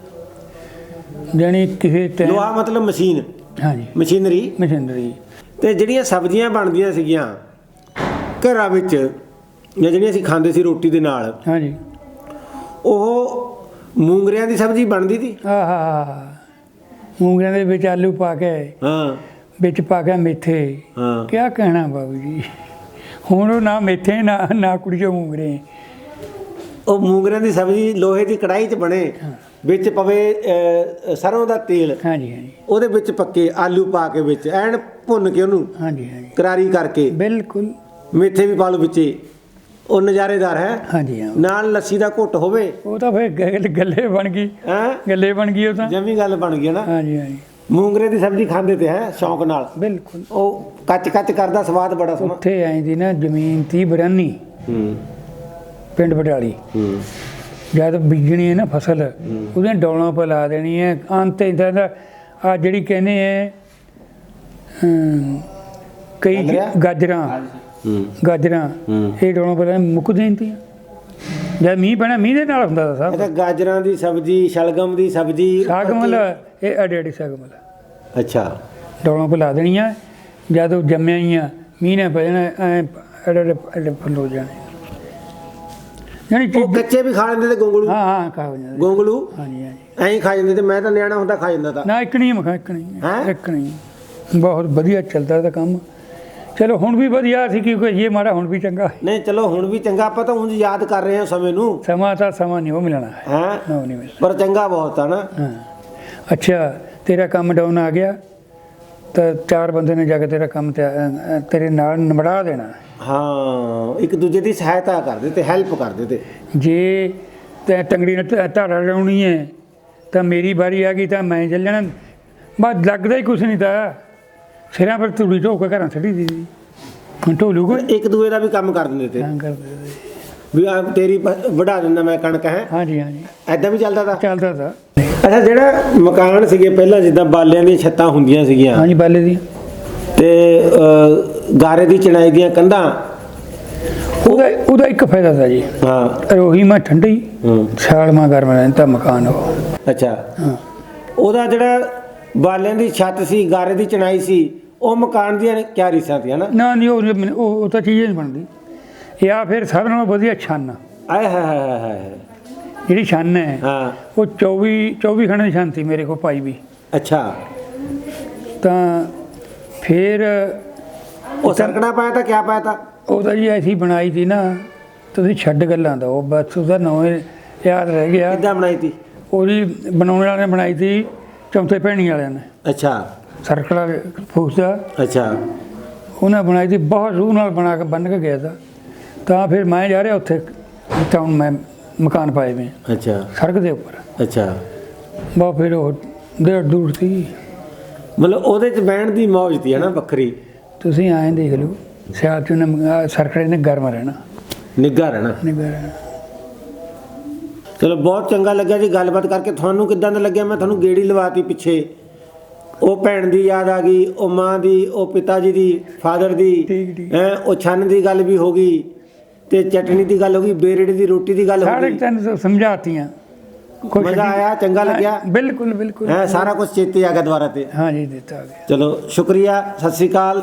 ਜਾਣੀ ਕਿਸੇ ਤੇ ਲੋਹਾ ਮਤਲਬ ਮਸ਼ੀਨ। ਹਾਂਜੀ। ਮਸ਼ੀਨਰੀ? ਮਸ਼ੀਨਰੀ। ਤੇ ਜਿਹੜੀਆਂ ਸਬਜ਼ੀਆਂ ਬਣਦੀਆਂ ਸੀਗੀਆਂ ਘਰਾਂ ਵਿੱਚ ਜਾਂ ਜਿਹੜੀਆਂ ਅਸੀਂ ਖਾਂਦੇ ਸੀ ਰੋਟੀ ਦੇ ਨਾਲ ਹਾਂਜੀ। ਉਹ ਮੂੰਗਰਿਆਂ ਦੀ ਸਬਜ਼ੀ ਬਣਦੀ ਸੀ? ਆਹਾ ਮੂੰਗਰਿਆਂ ਦੇ ਵਿੱਚ ਆਲੂ ਪਾ ਕੇ ਹਾਂ। ਵਿੱਚ ਪਾ ਕੇ ਮੇਥੇ। ਹਾਂ। ਕਿਆ ਕਹਿਣਾ ਬਾਬੂ ਜੀ? ਹੁਣ ਉਹ ਨਾ ਮੇਥੇ ਨਾ ਨਾ ਕੁੜੀਓ ਮੂੰਗਰੇ। ਉਹ ਮੂੰਗਰਿਆਂ ਦੀ ਸਬਜ਼ੀ ਲੋਹੇ ਦੀ ਕੜਾਈ 'ਚ ਬਣੇ। ਵਿੱਚ ਪਵੇ ਅ, ਸਰੋਂ ਦਾ ਤੇਲ। ਹਾਂਜੀ ਹਾਂਜੀ। ਉਹਦੇ ਵਿੱਚ ਪੱਕੇ ਆਲੂ ਪਾ ਕੇ ਵਿੱਚ ਐਨ ਭੁੰਨ ਕੇ ਉਹਨੂੰ ਹਾਂਜੀ ਹਾਂਜੀ। ਕਰਾਰੀ ਕਰਕੇ। ਬਿਲਕੁਲ। ਮੇਥੇ ਵੀ ਪਾ ਲਓ ਵਿੱਚੇ। ਉਹ ਨਜ਼ਾਰੇਦਾਰ ਹੈ। ਹਾਂਜੀ ਹਾਂ। ਨਾਲ ਲੱਸੀ ਦਾ ਘੁੱਟ ਹੋਵੇ। ਉਹ ਤਾਂ ਫਿਰ ਗੱਲ- ਗੱਲੇ ਬਣ ਗਈ। ਹੈ? ਗੱਲੇ ਬਣ ਗਈ ਉਹ ਤਾਂ। ਜਮੀ ਗੱਲ ਬਣ ਗਈ ਨਾ। ਹਾਂਜੀ ਹਾਂਜੀ। ਮੂੰਗਰੇ ਦੀ ਸਬਜ਼ੀ ਖਾਂਦੇ ਤੇ ਹੈ ਸ਼ੌਂਕ ਨਾਲ। ਬਿਲਕੁਲ। ਉਹ ਕੱਚ ਕੱਚ ਕਰਦਾ ਸਵਾਦ ਬੜਾ ਸੋਹਣਾ। ਉੱਥੇ ਆਈ ਦੀ ਨਾ ਜ਼ਮੀਨ ਤੀ ਬਰਾਨੀ ਹੂੰ। ਪਿੰਡ ਬਟਾਲੀ। ਹੂੰ। ਜਦ ਬੀਜਣੀ ਹੈ ਨਾ ਫਸਲ ਉਹਦੀਆਂ ਡੌਲਾਂ ਪਾ ਲਾ ਦੇਣੀ ਹੈ। ਅੰਤ ਇਦਾਂ ਦਾ ਆ ਜਿਹੜੀ ਕਹਿੰਦੇ ਹੈ ਕਈ ਗਾਜਰਾਂ? ਗਾਜਰਾਂ। ਹੂੰ। ਗਾਜਰਾਂ ਹੂੰ। ਇਹ ਡੌਲਾਂ ਪਾ ਮੁੱਕ ਜਾਂਦੀਆਂ ਜਦ ਮੀਂਹ ਪੈਣਾ ਮੀਂਹ ਦੇ ਨਾਲ ਹੁੰਦਾ ਤਾਂ ਇਹ ਸਭ ਤਾਂ ਗਾਜਰਾਂ ਦੀ ਸਬਜ਼ੀ ਸ਼ਲਗਮ ਦੀ ਸਬਜ਼ੀ ਸਾਗਮਲ ਇਹ ਅੜੇ ਅੜੇ ਸਾਗਮਲ ਅੱਛਾ। ਡੌਲਾਂ ਪਾ ਲਾ ਦੇਣੀਆਂ ਜਦ ਉਹ ਜੰਮਿਆ ਹੀ ਆ ਮੀਂਹ ਨੇ ਪੈ ਜਾਣਾ ਐ ਅੜੇ ਅੜੇ ਅੜੇ ਫੁੱਲ ਹੋ ਜਾਣੇ। ਯਾਨੀ ਉਹ ਕੱਚੇ ਵੀ ਖਾ ਲੈਂਦੇ ਤੇ ਗੋਂਗਲੂ। ਹਾਂ ਹਾਂ ਖਾ ਹੋ ਜਾਂਦੇ ਗੋਂਗਲੂ? ਹਾਂਜੀ ਹਾਂਜੀ। ਐਂ ਖਾ ਜਾਂਦੇ ਤੇ ਮੈਂ ਤਾਂ ਨਿਆਣਾ ਹੁੰਦਾ ਖਾ ਜਾਂਦਾ ਤਾਂ। ਨਾ ਇੱਕ ਨਹੀਂ ਮਖਾ ਇੱਕ ਨਹੀਂ? ਇੱਕ ਨਹੀਂ। ਬਹੁਤ ਵਧੀਆ ਚੱਲਦਾ ਇਹਦਾ ਕੰਮ। ਚਲੋ ਹੁਣ ਵੀ ਵਧੀਆ ਸੀ ਕਿਉਂਕਿ ਇਹ ਮਾੜਾ ਹੁਣ ਵੀ ਚੰਗਾ। ਹੈ। ਨਹੀਂ ਚਲੋ ਹੁਣ ਵੀ ਚੰਗਾ। ਆਪਾਂ ਤਾਂ ਉਂਝ ਯਾਦ ਕਰ ਰਹੇ ਹਾਂ ਸਮੇਂ ਨੂੰ। ਸਮਾਂ ਤਾਂ ਸਮਾਂ ਨਹੀਂ ਉਹ ਮਿਲਣਾ। ਹੈ? ਹੈ ਨਾ ਉਹ ਨਹੀਂ ਮਿਲਣਾ। ਪਰ ਚੰਗਾ ਬਹੁਤ ਆ ਨਾ। ਹਾਂ। ਅੱਛਾ ਤੇਰਾ ਕੰਮ ਡਾਊਨ ਆ ਗਿਆ। ਤਾਂ ਚਾਰ ਬੰਦੇ ਨੇ ਜਾ ਕੇ ਤੇਰਾ ਕੰਮ ਤੇ ਅ, ਅ, ਤੇਰੇ ਨਾਲ ਨਿਬੜਾ ਦੇਣਾ। ਹਾਂ ਇੱਕ ਦੂਜੇ ਦੀ ਸਹਾਇਤਾ ਕਰਦੇ ਤੇ ਹੈਲਪ ਕਰਦੇ ਤੇ ਜੇ ਤੈਂ ਟੰਗੜੀ ਨਾਲ ਧਾ- ਧਾਰਾ ਲਾਉਣੀ ਹੈ ਤਾਂ ਮੇਰੀ ਵਾਰੀ ਆ ਗਈ ਤਾਂ ਮੈਂ ਚੱਲ ਜਾਣਾ। ਬਸ ਲੱਗਦਾ ਹੀ ਕੁਛ ਨਹੀਂ ਤਾਂ। ਸਿਰਾਂ ਪਰ ਤੂੜੀ ਢੋ ਕੇ ਘਰਾਂ ਛੱਡੀ ਦੀ। ਹੁਣ ਢੋਲੂ ਕੋਈ? ਇੱਕ ਦੂਜੇ ਦਾ ਵੀ ਕੰਮ ਕਰ ਦਿੰਦੇ ਤੇ। ਕਰਦੇ। ਵੀ ਆ ਤੇਰੀ ਪ- ਵਢਾ ਦਿੰਦਾ ਮੈਂ ਕਣਕ ਹੈ? ਹਾਂਜੀ ਹਾਂਜੀ। ਐਦਾਂ ਵੀ ਚੱਲਦਾ ਤਾ? ਚੱਲਦਾ ਤਾਂ। ਅੱਛਾ ਜਿਹੜਾ ਮਕਾਨ ਸੀਗੇ ਪਹਿਲਾਂ ਜਿੱਦਾਂ ਬਾਲਿਆਂ ਦੀਆਂ ਛੱਤਾਂ ਹੁੰਦੀਆਂ ਸੀਗੀਆਂ। ਹਾਂਜੀ ਬਾਲੇ ਦੀ। ਤੇ ਗਾਰੇ ਦੀ ਚਣਾਈ ਦੀਆਂ ਕੰਧਾਂ। ਉਹਦਾ ਉਹਦਾ ਇੱਕ ਫਾਇਦਾ ਤਾਂ ਜੀ। ਹਾਂ। ਰੋਹੀ ਮਾ ਠੰਡੀ ਹੂੰ। ਸਾਲ ਮਾ ਗਰਮ ਰਹਿੰਦਾ ਮਕਾਨ ਉਹ। ਅੱਛਾ। ਹਾਂ। ਉਹਦਾ ਜਿਹੜਾ ਬਾਲਿਆਂ ਦੀ ਛੱਤ ਸੀ ਗਾਰੇ ਦੀ ਚਣਾਈ ਸੀ ਉਹ ਮਕਾਨ ਦੀਆਂ ਕਿਆ ਰੀਸਾਂ ਤੀਆਂ ਨਾ ਨਾ ਨਹੀਂ ਉਹ ਉਹ ਉਹ ਤਾਂ ਚੀਜ਼ ਨਹੀਂ ਬਣਦੀ। ਜਾਂ ਫਿਰ ਸਾਰਿਆਂ ਨਾਲੋਂ ਵਧੀਆ ਛੰਨ। ਆਏ ਹਾਏ ਹਾਏ ਹਾਏ ਹਾਏ। ਜਿਹੜੀ ਛੰਨ ਹੈ ਹਾਂ। ਉਹ 24 24 ਖੰਡ ਦੀ ਛੰਨ ਸੀ ਮੇਰੇ ਕੋਲ ਪਾਈ ਵੀ। ਅੱਛਾ। ਤਾਂ ਫਿਰ ਉਹ ਸਰਕੜਾ ਪਾਇਆ ਤਾਂ ਕਿਆ ਪਾਇਆ ਤਾਂ? ਉਹ ਤਾਂ ਜੀ ਐਸੀ ਬਣਾਈ ਸੀ ਨਾ ਤੁਸੀਂ ਛੱਡ ਗੱਲਾਂ ਦਾ ਉਹ ਬਸ ਉਹਦਾ ਨਾਂ ਹੀ ਯਾਦ ਰਹਿ ਗਿਆ। ਕਿੱਦਾਂ ਬਣਾਈ ਤੀ ਉਹਦੀ ਬਣਾਉਣ ਵਾਲਿਆਂ ਨੇ ਬਣਾਈ ਸੀ ਚੌਥੇ ਭੈਣੀ ਵਾਲਿਆਂ ਨੇ। ਅੱਛਾ। ਸਰਕਲਾ ਫੂਸ ਦਾ। ਅੱਛਾ। ਉਹਨਾਂ ਬਣਾਈ ਸੀ ਬਹੁਤ ਰੂਹ ਨਾਲ ਬਣਾ ਕੇ ਬੰਨ ਕੇ ਗਿਆ ਤਾ। ਤਾਂ ਫਿਰ ਮੈਂ ਜਾ ਰਿਹਾ ਉੱਥੇ ਟਾਊਨ ਮੈਂ ਮਕਾਨ ਪਾਏ ਵੇ। ਅੱਛਾ। ਸੜਕ ਦੇ ਉੱਪਰ। ਅੱਛਾ। ਬਹੁਤ ਫਿਰ ਉਹ ਡੇਢ ਦੂਰ ਸੀ। ਮਤਲਬ ਉਹਦੇ ਚ ਬਹਿਣ ਦੀ ਮੌਜ ਤੀ ਹੈ ਨਾ ਵੱਖਰੀ? ਤੁਸੀਂ ਐਂ ਦੇਖ ਲਓ ਸਿਆਲ ਚ ਸਰਕੜੇ ਨੇ ਗਰਮ ਰਹਿਣਾ। ਨਿੱਘਾ ਰਹਿਣਾ। ਰਹਿਣਾ। ਚਲੋ ਬਹੁਤ ਚੰਗਾ ਲੱਗਿਆ ਜੀ ਗੱਲਬਾਤ ਕਰਕੇ। ਤੁਹਾਨੂੰ ਕਿੱਦਾਂ ਦਾ ਲੱਗਿਆ? ਮੈਂ ਤੁਹਾਨੂੰ ਗੇੜੀ ਲਵਾਤੀ ਪਿੱਛੇ। ਉਹ ਭੈਣ ਦੀ ਯਾਦ ਆ ਗਈ ਉਹ ਮਾਂ ਦੀ ਉਹ ਪਿਤਾ ਜੀ ਦੀ ਫਾਦਰ ਦੀ ਠੀਕ, ਠੀਕ। ਹੈਂ, ਉਹ ਛੰਨ ਦੀ ਗੱਲ ਵੀ ਹੋ ਗਈ। ਤੇ ਚਟਣੀ ਦੀ ਗੱਲ ਹੋ ਗਈ ਬੇਰੜੇ ਦੀ ਰੋਟੀ ਦੀ ਗੱਲ ਹੋ ਸਾਰੇ ਗਈ। ਤੈਨੂੰ ਸਮਝਾਤੀਆਂ। ਮਜ਼ਾ ਆਇਆ ਚੰਗਾ ਲੱਗਿਆ। ਬਿਲਕੁਲ ਬਿਲਕੁਲ। ਹੈ ਸਾਰਾ ਕੁਝ ਚੇਤੇ ਆ ਗਿਆ ਦੁਬਾਰਾ ਤੇ। ਹਾਂ ਜੀ ਦਿੱਤਾ ਗਿਆ। ਚਲੋ ਸ਼ੁਕਰੀਆ ਸਤਿ ਸ੍ਰੀ ਅਕਾਲ।